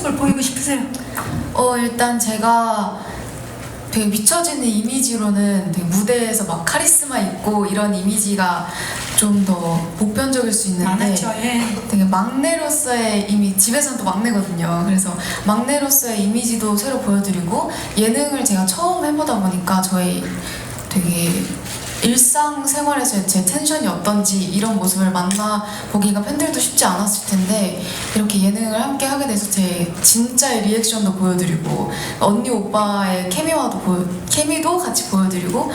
모습을 보이고 싶으세요? 어 일단 제가 되게 비춰지는 이미지로는 되게 무대에서 막 카리스마 있고 이런 이미지가 좀 더 보편적일 수 있는데 많았죠. 예. 되게 막내로서의 이미 집에서는 또 막내거든요. 그래서 막내로서의 이미지도 새로 보여드리고 예능을 제가 처음 해보다 보니까 저의 되게 일상 생활에서의 제 텐션이 어떤지 이런 모습을 만나 보기가 팬들도 쉽지 않았을 텐데 함께 하게 돼서 제 진짜의 리액션도 보여드리고 언니 오빠의 케미와도 보여, 케미도 같이 보여드리고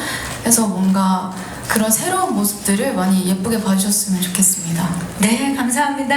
해서 뭔가 그런 새로운 모습들을 많이 예쁘게 봐주셨으면 좋겠습니다. 네, 감사합니다.